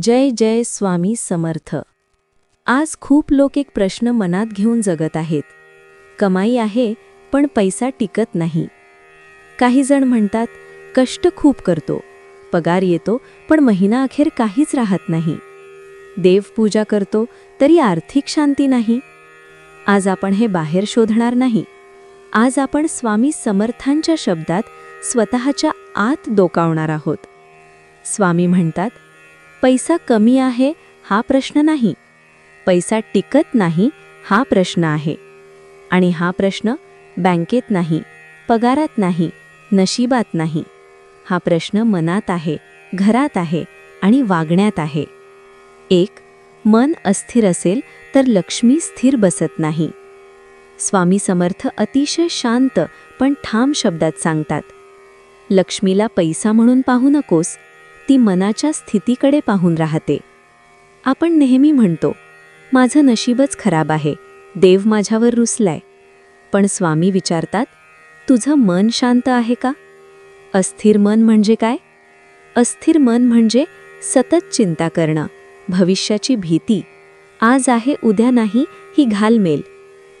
जय जय स्वामी समर्थ. आज खूप लोक एक प्रश्न मनात घेऊन जगत आहेत. कमाई आहे पण पैसा टिकत नाही. काही जण म्हणतात कष्ट खूप करतो. पगार येतो पण महिना अखेर काहीच राहत नाही. देवपूजा करतो तरी आर्थिक शांती नाही. आज आपण हे बाहेर शोधणार नाही. आज आपण स्वामी समर्थांच्या शब्दात स्वतःच्या आत डोकावणार आहोत. स्वामी म्हणतात पैसा कमी आहे हा प्रश्न नाही. पैसा टिकत नाही हा प्रश्न आहे. आणि हा प्रश्न बँकेत नाही पगारात नाही नशिबात नाही. हा प्रश्न मनात आहे घरात आहे आणि वागण्यात आहे. एक मन अस्थिर असेल तर लक्ष्मी स्थिर बसत नाही. स्वामी समर्थ अतिशय शांत पण ठाम शब्दात सांगतात लक्ष्मीला पैसा म्हणून पाहू नकोस ती मनाच्या स्थितीकडे पाहून राहते. आपण नेहमी म्हणतो माझं नशीबच खराब आहे. देव माझ्यावर रुसलाय. पण स्वामी विचारतात तुझं मन शांत आहे का? अस्थिर मन म्हणजे काय? अस्थिर मन म्हणजे सतत चिंता करणं भविष्याची भीती. आज आहे उद्या नाही ही घालमेल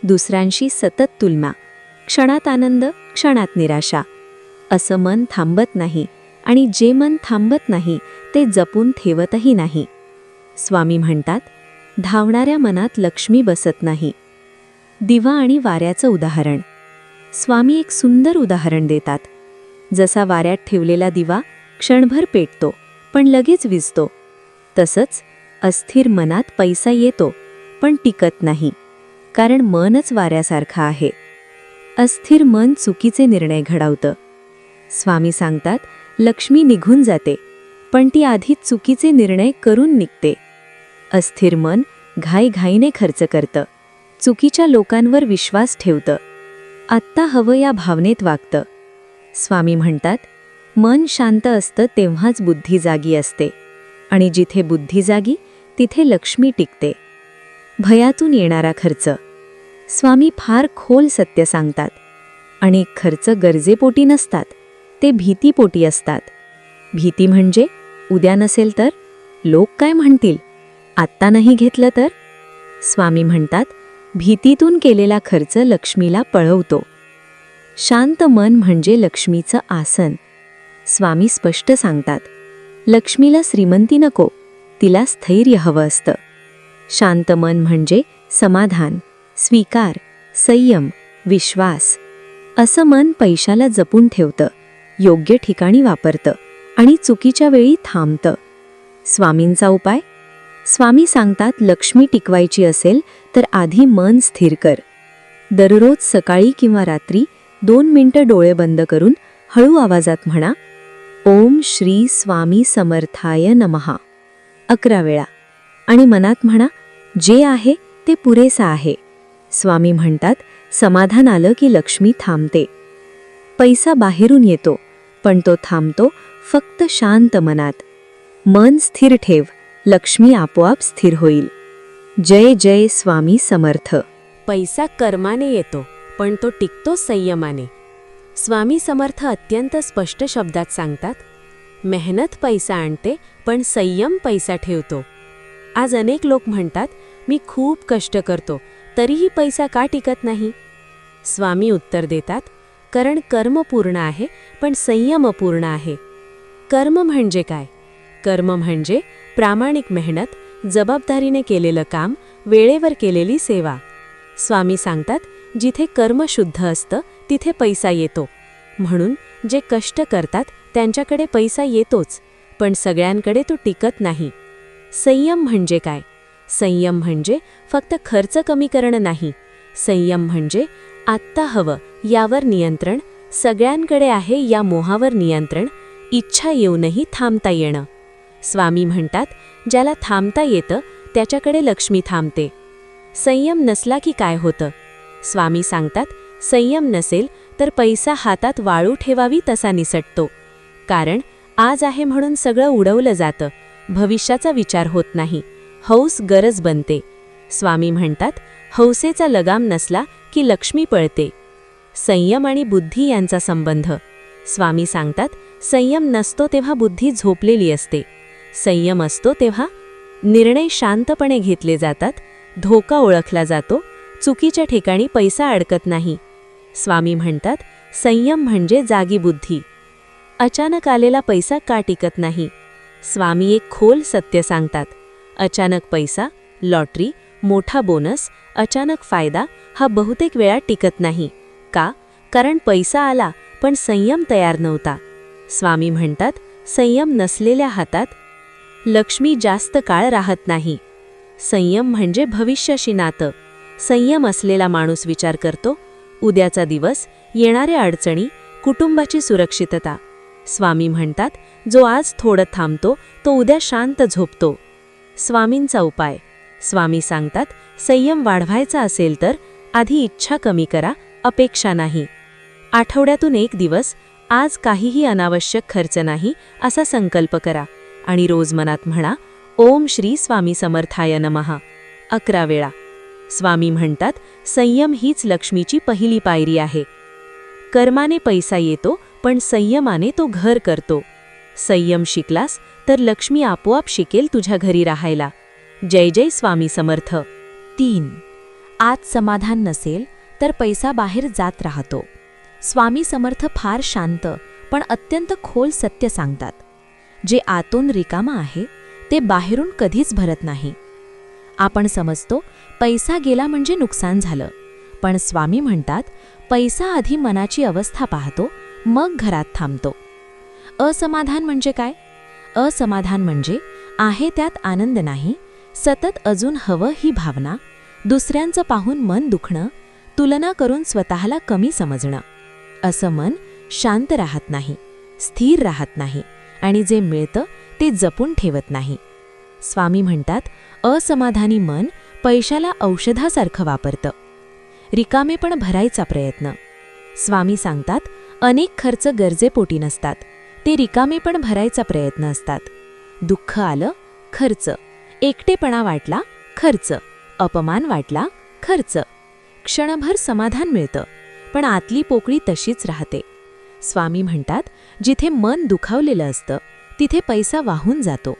दुसऱ्यांशी सतत तुलना. क्षणात आनंद क्षणात निराशा. असं मन थांबत नाही. आणि जे मन थांबत नाही ते जपून ठेवतही नाही. स्वामी म्हणतात धावणाऱ्या मनात लक्ष्मी बसत नाही. दिवा आणि वाऱ्याचं उदाहरण. स्वामी एक सुंदर उदाहरण देतात. जसा वाऱ्यात ठेवलेला दिवा क्षणभर पेटतो पण लगेच विजतो. तसंच अस्थिर मनात पैसा येतो पण टिकत नाही कारण मनच वाऱ्यासारखं आहे. अस्थिर मन चुकीचे निर्णय घडवतं. स्वामी सांगतात लक्ष्मी निघून जाते पण ती आधी चुकीचे निर्णय करून निघते. अस्थिर मन घाईघाईने खर्च करतं चुकीच्या लोकांवर विश्वास ठेवतं. आत्ता हवं या भावनेत वागतं. स्वामी म्हणतात मन शांत असतं तेव्हाच बुद्धी जागी असते. आणि जिथे बुद्धी जागी तिथे लक्ष्मी टिकते. भयातून येणारा खर्च. स्वामी फार खोल सत्य सांगतात. आणि खर्च गरजेपोटी नसतात. ते भीतीपोटी असतात. भीती म्हणजे उद्या नसेल तर लोक काय म्हणतील? आत्ता नाही घेतलं तर? स्वामी म्हणतात भीतीतून केलेला खर्च लक्ष्मीला पळवतो. शांत मन म्हणजे लक्ष्मीचं आसन. स्वामी स्पष्ट सांगतात लक्ष्मीला श्रीमंती नको तिला स्थैर्य हवं असतं. शांत मन म्हणजे समाधान स्वीकार संयम विश्वास असं मन पैशाला जपून ठेवतं. योग्य ठिकाणी वापरतं आणि चुकीच्या वेळी थांबतं. स्वामींचा उपाय? स्वामी सांगतात लक्ष्मी टिकवायची असेल तर आधी मन स्थिर कर. दररोज सकाळी किंवा रात्री दोन मिनटं डोळे बंद करून हळू आवाजात म्हणा ओम श्री स्वामी समर्थाय नमहा अकरा वेळा. आणि मनात म्हणा जे आहे ते पुरेसा आहे. स्वामी म्हणतात समाधान आलं की लक्ष्मी थांबते. पैसा बाहेरून येतो. पण तो थांबतो फक्त शांत मनात. मन स्थिर ठेव लक्ष्मी आपोआप स्थिर होईल. जय जय स्वामी समर्थ. पैसा कर्माने येतो पण तो टिकतो संयमाने. स्वामी समर्थ अत्यंत स्पष्ट शब्दात सांगतात मेहनत पैसा आणते पण संयम पैसा ठेवतो. आज अनेक लोक म्हणतात मी खूप कष्ट करतो तरीही पैसा का टिकत नाही? स्वामी उत्तर देतात कारण कर्म पूर्ण आहे पण संयम पूर्ण आहे. कर्म म्हणजे काय? कर्म म्हणजे प्रामाणिक मेहनत जबाबदारीने केलेलं काम वेळेवर केलेली सेवा. स्वामी सांगतात जिथे कर्म शुद्ध असतं तिथे पैसा येतो. म्हणून जे कष्ट करतात त्यांच्याकडे पैसा येतोच पण सगळ्यांकडे तो टिकत नाही. संयम म्हणजे काय? संयम म्हणजे फक्त खर्च कमी करणं नाही. संयम म्हणजे आत्ता हवं यावर नियंत्रण सगळ्यांकडे आहे या मोहावर नियंत्रण इच्छा येऊनही थांबता येणं. स्वामी म्हणतात ज्याला थांबता येतं त्याच्याकडे लक्ष्मी थांबते. संयम नसला की काय होतं? स्वामी सांगतात संयम नसेल तर पैसा हातात वाळू ठेवावी तसा निसटतो. कारण आज आहे म्हणून सगळं उडवलं जातं. भविष्याचा विचार होत नाही. हौस गरज बनते. स्वामी म्हणतात हौसेचा लगाम नसला की लक्ष्मी पळते. संयम आणि बुद्धी यांचा संबंध. स्वामी सांगतात संयम नसतो तेव्हा बुद्धी झोपलेली असते. संयम असतो तेव्हा निर्णय शांतपणे घेतले जातात धोका ओळखला जातो चुकीच्या ठिकाणी पैसा अडकत नाही. स्वामी म्हणतात संयम म्हणजे जागी बुद्धी. अचानक आलेला पैसा का टिकत नाही? स्वामी एक खोल सत्य सांगतात. अचानक पैसा लॉटरी मोठा बोनस अचानक फायदा हा बहुतेक वेळा टिकत नाही. का? कारण पैसा आला पण संयम तयार नव्हता. स्वामी म्हणतात संयम नसलेल्या हातात लक्ष्मी जास्त काळ राहत नाही. संयम म्हणजे भविष्याशी नातं. संयम असलेला माणूस विचार करतो उद्याचा दिवस येणाऱ्या अडचणी कुटुंबाची सुरक्षितता. स्वामी म्हणतात जो आज थोडं थांबतो तो उद्या शांत झोपतो. स्वामींचा उपाय. स्वामी सांगतात संयम वाढवायचा असेल तर आधी इच्छा कमी करा अपेक्षा नाही. आठवड्यातून एक दिवस आज काहीही अनावश्यक खर्च नाही असा संकल्प करा. आणि रोज मनात म्हणा ओम श्री स्वामी समर्थाय नमहा अकरा वेळा. स्वामी म्हणतात संयम हीच लक्ष्मीची पहिली पायरी आहे. कर्माने पैसा येतो पण संयमाने तो घर करतो. संयम शिकलास तर लक्ष्मी आपोआप शिकेल तुझ्या घरी राहायला. जय जय स्वामी समर्थ. तीन. आज समाधान नसेल तर पैसा बाहेर जात राहतो. स्वामी समर्थ फार शांत पण अत्यंत खोल सत्य सांगतात. जे आतून रिकामा आहे ते बाहेरून कधीच भरत नाही. आपण समजतो पैसा गेला म्हणजे नुकसान झालं. पण स्वामी म्हणतात पैसा आधी मनाची अवस्था पाहतो मग घरात थांबतो. असमाधान म्हणजे काय? असमाधान म्हणजे आहे त्यात आनंद नाही सतत अजून हवं ही भावना दुसऱ्यांचं पाहून मन दुखणं तुलना करून स्वतःला कमी समजणं. असं मन शांत राहत नाही स्थिर राहत नाही आणि जे मिळतं ते जपून ठेवत नाही. स्वामी म्हणतात असमाधानी मन पैशाला औषधासारखं वापरतं. रिकामे पण भरायचा प्रयत्न. स्वामी सांगतात अनेक खर्च गरजेपोटी नसतात. ते रिकामेपण भरायचा प्रयत्न असतात. दुःख आलं खर्च. एकटेपणा वाटला खर्च. अपमान वाटला खर्च. क्षणभर समाधान मिळतं पण आतली पोकळी तशीच राहते. स्वामी म्हणतात जिथे मन दुखावलेलं असतं तिथे पैसा वाहून जातो.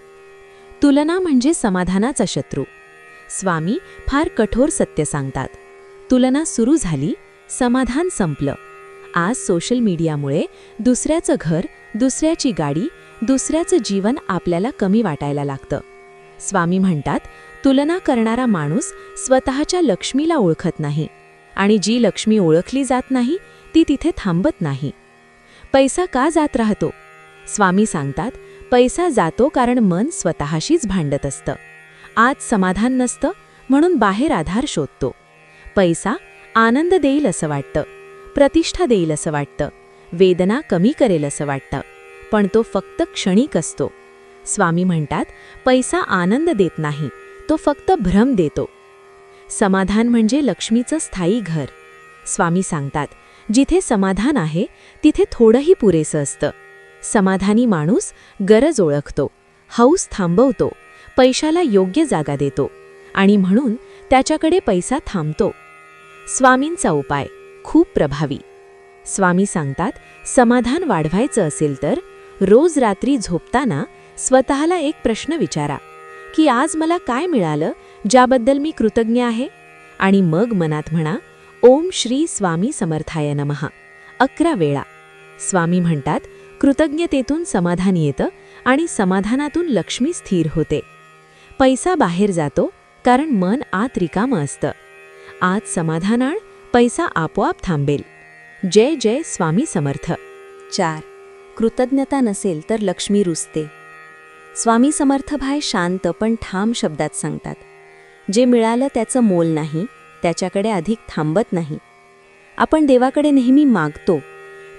तुलना म्हणजे समाधानाचा शत्रू. स्वामी फार कठोर सत्य सांगतात. तुलना सुरू झाली समाधान संपलं. आज सोशल मीडियामुळे दुसऱ्याचं घर दुसऱ्याची गाडी दुसऱ्याचं जीवन आपल्याला कमी वाटायला लागतं. स्वामी म्हणतात तुलना करणारा माणूस स्वतःच्या लक्ष्मीला ओळखत नाही आणि जी लक्ष्मी ओळखली जात नाही ती तिथे थांबत नाही. पैसा का जात राहतो? स्वामी सांगतात पैसा जातो कारण मन स्वतःशीच भांडत असतं. आज समाधान नसतं म्हणून बाहेर आधार शोधतो. पैसा आनंद देईल असं वाटतं प्रतिष्ठा देईल असं वाटतं वेदना कमी करेल असं वाटतं पण तो फक्त क्षणिक असतो. स्वामी म्हणतात पैसा आनंद देत नाही तो फक्त भ्रम देतो. समाधान म्हणजे लक्ष्मीचं स्थायी घर. स्वामी सांगतात जिथे समाधान आहे तिथे थोडंही पुरेसं असतं. समाधानी माणूस गरज ओळखतो हौस थांबवतो पैशाला योग्य जागा देतो आणि म्हणून त्याच्याकडे पैसा थांबतो. स्वामींचा उपाय खूप प्रभावी. स्वामी सांगतात समाधान वाढवायचं असेल तर रोज रात्री झोपताना स्वतःला एक प्रश्न विचारा. की आज मला काय मिळालं ज्याबद्दल मी कृतज्ञ आहे? आणि मग मनात म्हणा ओम श्री स्वामी समर्थाय नमहा अकरा वेळा. स्वामी म्हणतात कृतज्ञतेतून समाधान येतं आणि समाधानातून लक्ष्मी स्थिर होते. पैसा बाहेर जातो कारण मन आत रिकामं असतं. आज समाधानाण पैसा आपोआप थांबेल. जय जय स्वामी समर्थ. चार. कृतज्ञता नसेल तर लक्ष्मी रुसते स्वामी समर्थभाय शांत पण ठाम शब्दात सांगतात. जे मिळालं त्याचं मोल नाही त्याच्याकडे अधिक थांबत नाही. आपण देवाकडे नेहमी मागतो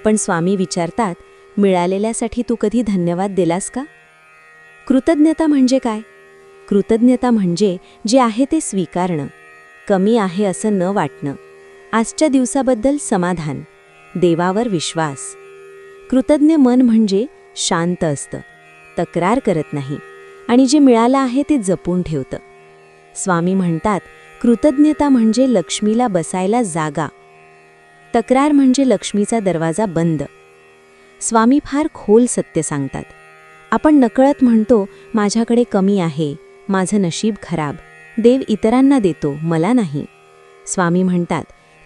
पण स्वामी विचारतात मिळालेल्यासाठी तू कधी धन्यवाद दिलास का? कृतज्ञता म्हणजे काय? कृतज्ञता म्हणजे जे आहे ते स्वीकारणं कमी आहे असं न वाटणं आजच्या दिवसाबद्दल समाधान देवावर विश्वास. कृतज्ञ मन म्हणजे शांत असतं. तक्रार करत नाही आणि जे मिळालं आहे ते जपून ठेवतं. स्वामी म्हणतात कृतज्ञता म्हणजे लक्ष्मीला बसायला जागा. तक्रार म्हणजे लक्ष्मीचा दरवाजा बंद. स्वामी फार खोल सत्य सांगतात. आपण नकळत म्हणतो माझ्याकडे कमी आहे माझं नशीब खराब देव इतरांना देतो मला नाही. स्वामी म्हणतात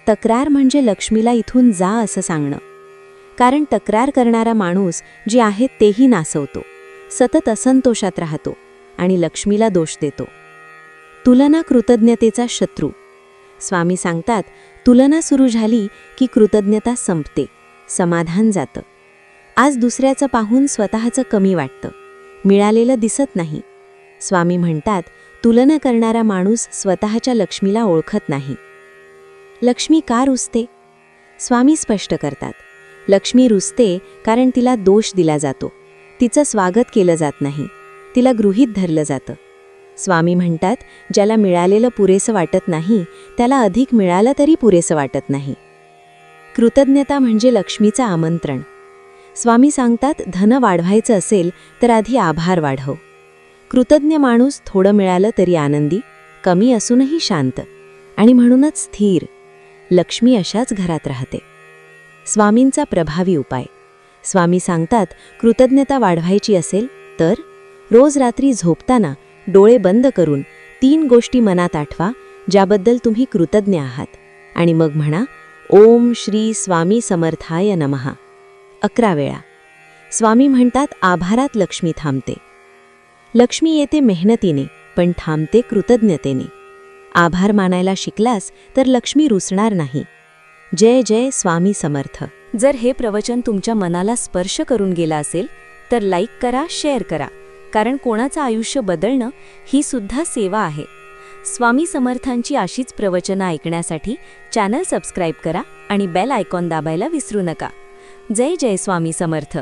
तक्रार म्हणजे लक्ष्मीला इथून जा असं सांगणं. कारण तक्रार करणारा माणूस जे आहे तेही नासवतो. सतत असंतोषात राहतो आणि लक्ष्मीला दोष देतो. तुलना कृतज्ञतेचा शत्रू. स्वामी सांगतात तुलना सुरू झाली की कृतज्ञता संपते समाधान जातं. आज दुसऱ्याचं पाहून स्वतःचं कमी वाटतं. मिळालेलं दिसत नाही. स्वामी म्हणतात तुलना करणारा माणूस स्वतःच्या लक्ष्मीला ओळखत नाही. लक्ष्मी का रुसते? स्वामी स्पष्ट करतात लक्ष्मी रुसते कारण तिला दोष दिला जातो. तिचं स्वागत केलं जात नाही. तिला गृहीत धरलं जातं. स्वामी म्हणतात ज्याला मिळालेलं पुरेसं वाटत नाही त्याला अधिक मिळालं तरी पुरेसं वाटत नाही. कृतज्ञता म्हणजे लक्ष्मीचं आमंत्रण. स्वामी सांगतात धन वाढवायचं असेल तर आधी आभार वाढव. कृतज्ञ माणूस थोडं मिळालं तरी आनंदी कमी असूनही शांत. आणि म्हणूनच स्थिर. लक्ष्मी अशाच घरात राहते. स्वामींचा प्रभावी उपाय. स्वामी सांगतात कृतज्ञता वाढवायची असेल तर रोज रात्री झोपताना डोळे बंद करून तीन गोष्टी मनात आठवा ज्याबद्दल तुम्ही कृतज्ञ आहात. आणि मग म्हणा ओम श्री स्वामी समर्थाय नमहा अकरा वेळा. स्वामी म्हणतात आभारात लक्ष्मी थांबते. लक्ष्मी येते मेहनतीने पण थांबते कृतज्ञतेने. आभार मानायला शिकलास तर लक्ष्मी रुसणार नाही. जय जय स्वामी समर्थ. जर हे प्रवचन तुमच्या मनाला स्पर्श करून गेलं असेल तर लाईक करा शेअर करा. कारण कोणाचं आयुष्य बदलणं ही सुद्धा सेवा आहे. स्वामी समर्थांची अशीच प्रवचनं ऐकण्यासाठी चॅनल सबस्क्राईब करा आणि बेल आयकॉन दाबायला विसरू नका. जय जय स्वामी समर्थ.